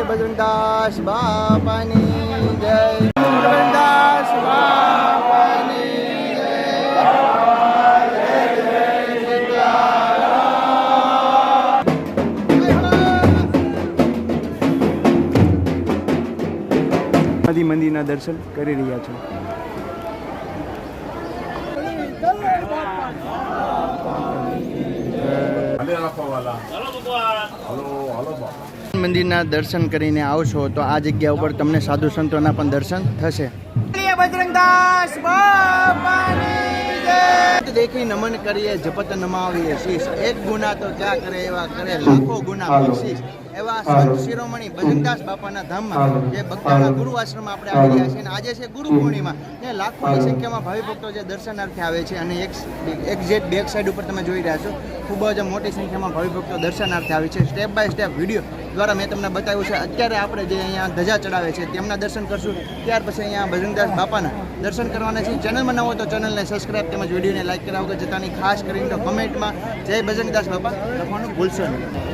બોલીએ બજરંગદાસ બાપાની જય. મંદિરના દર્શન કરી રહ્યા છો. મંદિરના દર્શન કરીને આવશો તો આ જગ્યા ઉપર તમને સાધુ સંતોના પણ દર્શન થશે. દેખી નમન કરીએ જપત નમાવીએ શીશ. એક ગુના તો ક્યાં કરે એવા કરે? લાખો ગુના બક્ષીશ એવા સંત શિરોમણી ભજનદાસ બાપાના ધામમાં જે બગદાણા ગુરુ આશ્રમ આપણે આવી રહ્યા છે અને આજે છે ગુરુ પૂર્ણિમા. ને લાખોની સંખ્યામાં ભાવિ ભક્તો જે દર્શનાર્થે આવે છે અને એક એક્ઝેક્ટ બેક સાઈડ ઉપર તમે જોઈ રહ્યા છો ખૂબ જ મોટી સંખ્યામાં ભાવિ ભક્તો દર્શનાર્થે આવે છે. સ્ટેપ બાય સ્ટેપ વીડિયો દ્વારા મેં તમને બતાવ્યું છે. અત્યારે આપણે જે અહીંયા ધજા ચડાવે છે તેમના દર્શન કરશું. ત્યાર પછી અહીંયા ભજનદાસ બાપાના દર્શન કરવાના છે. ચેનલમાં નવો તો ચેનલને સબસ્ક્રાઇબ તેમજ વિડીયોને લાઈક કરાવો કે જતાની ખાસ કરીને કમેન્ટમાં જય ભજનદાસ બાપા લખવાનું ભૂલશો નહીં.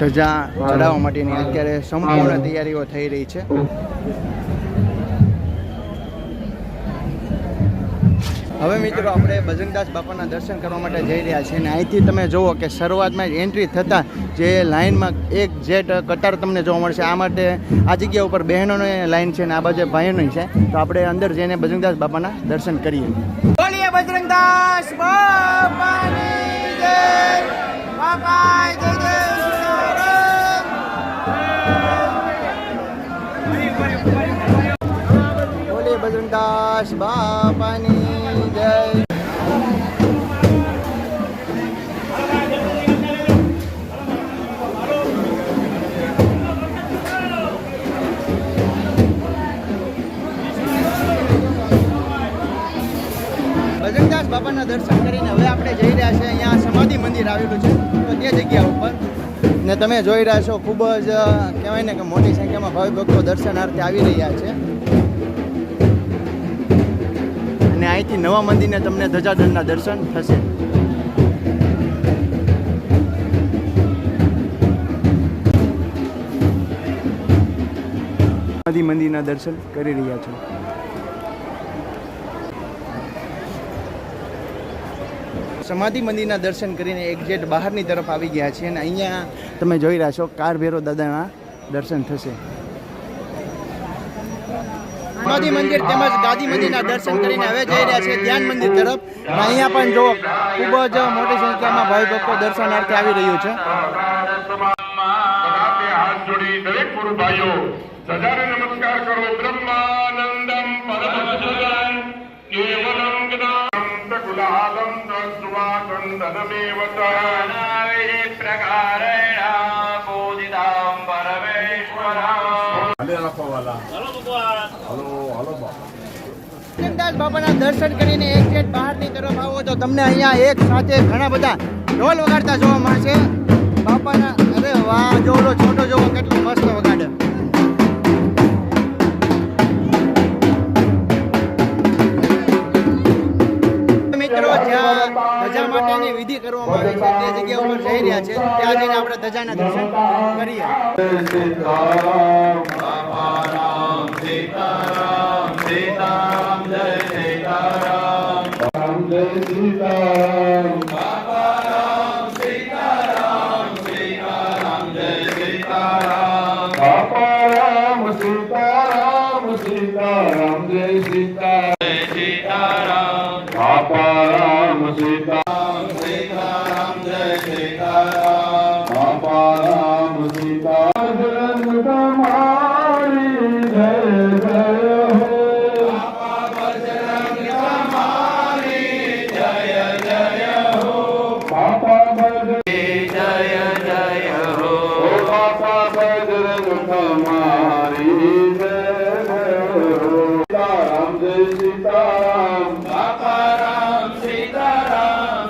ધજા ચડાવવા માટેની અત્યારે સંપૂર્ણ તૈયારીઓ થઈ રહી છે. હવે મિત્રો આપણે બજરંગદાસ બાપાના દર્શન કરવા માટે જઈ રહ્યા છીએ અને અહીંથી તમે જુઓ કે શરૂઆતમાં જ એન્ટ્રી થતાં જે લાઇનમાં એક જેટ કટાર તમને જોવા મળશે. આ માટે આ જગ્યા ઉપર બહેનોની લાઇન છે અને આ બાજુ ભાઈઓની છે. તો આપણે અંદર જઈને બજરંગદાસ બાપાના દર્શન કરીએ. બોલીએ બજરંગદાસ બાપાની જય. બાપા જય. બજરંગદાસ બાપાની જય. ભજનદાસ બાપાના દર્શન કરીને હવે આપણે જઈ રહ્યા છે અહીંયા સમાધિ મંદિર આવેલું છે. તો તે જગ્યા ઉપર. ને તમે જોઈ રહ્યા છો, ખૂબ જ કહેવાય ને કે મોટી સંખ્યામાં ભાવિ ભક્તો દર્શનાર્થે આવી રહ્યા છે. અને અહીંથી નવા મંદિરને તમને ધજાદળના દર્શન થશે. મંદિરના દર્શન કરી રહ્યા છો. સમાધિ મંદિરના દર્શન કરીને એક્ઝેટ બહારની તરફ આવી ગયા છીએ અને અહીંયા તમે જોઈ રહ્યા છો, કાર ભેરો દાદાના દર્શન થશે. સમાધિ મંદિર તેમજ ગાદી મંદિરના દર્શન કરીને હવે જઈ રહ્યા છે ધ્યાન મંદિર તરફ. અહીંયા પણ જો ખૂબ જ મોટી સંખ્યામાં ભાઈ ભક્તો દર્શનાર્થે આવી રહ્યું છે. નમસ્કાર કરો બ્રહ્માનંદમ પરમ કેવલમ જ્ઞાનમ ગુલાલમ તસ્વાકંદનમેવ પ્રકારેણ બોધિતામ પરમેશ્વરા બજરંગદાસ બાબાના દર્શન કરીને એક સેટ બહારની તરફ આવો તો તમને અહીંયા એક સાથે ઘણા બધા ઢોલ વગાડતા જોવા મળશે. બાપાના, અરે વાહ, જોવો, છોટો જોવો, કેટલો મસ્ત વગાડે. મિત્રો, જ્યાં ધજા વિધિ કરવામાં આવે છે, તે જગ્યા ઉપર જઈ રહ્યા છે. ત્યાં જઈને આપણે ધજાના દર્શન કરીએ. राम जय सीताराम बाबा राम सीताराम सीताराम जय सीताराम बाबा राम सीताराम सीताराम जय सीताराम जय सीताराम बाबा राम सीताराम सीताराम जय सीताराम बाबा राम सीता બજરંગ તમારી જય જય હો રામ જય શ્રી સીતારામ બાપા Ram Sitaram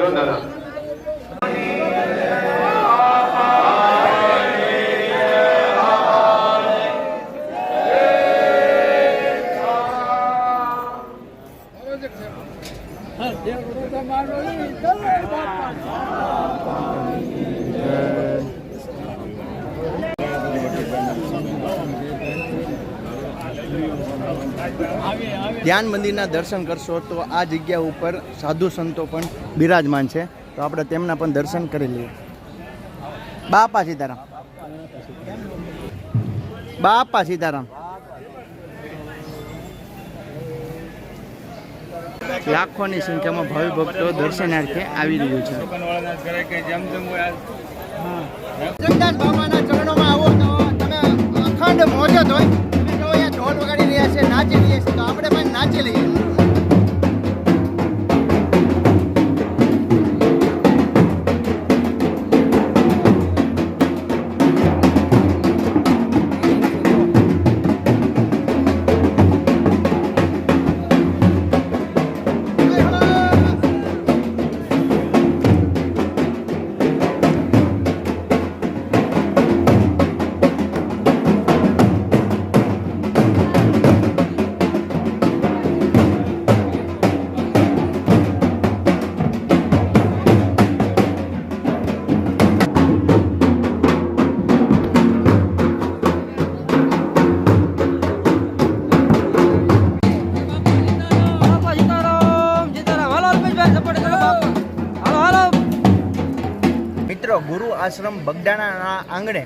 No, no, no. Yeah, we're going to ધ્યાન મંદિરના દર્શન કરશો તો આ જગ્યા ઉપર સાધુ સંતો પણ બિરાજમાન છે. તો આપણે તેમના પણ દર્શન કરી લઈએ. બાપા સીતારામ. બાપા સીતારામ. લાખોની સંખ્યામાં ભાવિ ભક્તો દર્શનાર્થે આવી રહ્યું છે. અખંડ મોજ હોય. રહ્યા છે નાચી રહ્યા છે તો આપણે મિત્રો ગુરુ આશ્રમ બગડાણાના આંગણે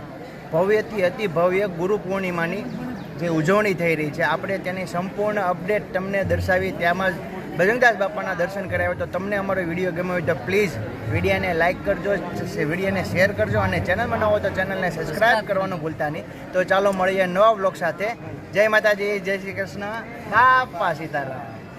ભવ્યથી અતિ ભવ્ય ગુરુ પૂર્ણિમાની જે ઉજવણી થઈ રહી છે આપણે તેની સંપૂર્ણ અપડેટ તમને દર્શાવી તેમજ જ બજરંગદાસ બાપાના દર્શન કરાવ્યા તો તમને અમારો વીડિયો ગમ્યો હોય તો પ્લીઝ વિડીયોને લાઇક કરજો વિડીયોને શેર કરજો અને ચેનલમાં ન હોય તો ચેનલને સબસ્ક્રાઈબ કરવાનું ભૂલતા નહીં. તો ચાલો મળીએ નવા બ્લોગ સાથે. જય માતાજી જય શ્રી કૃષ્ણ. બાપા સીતારામ.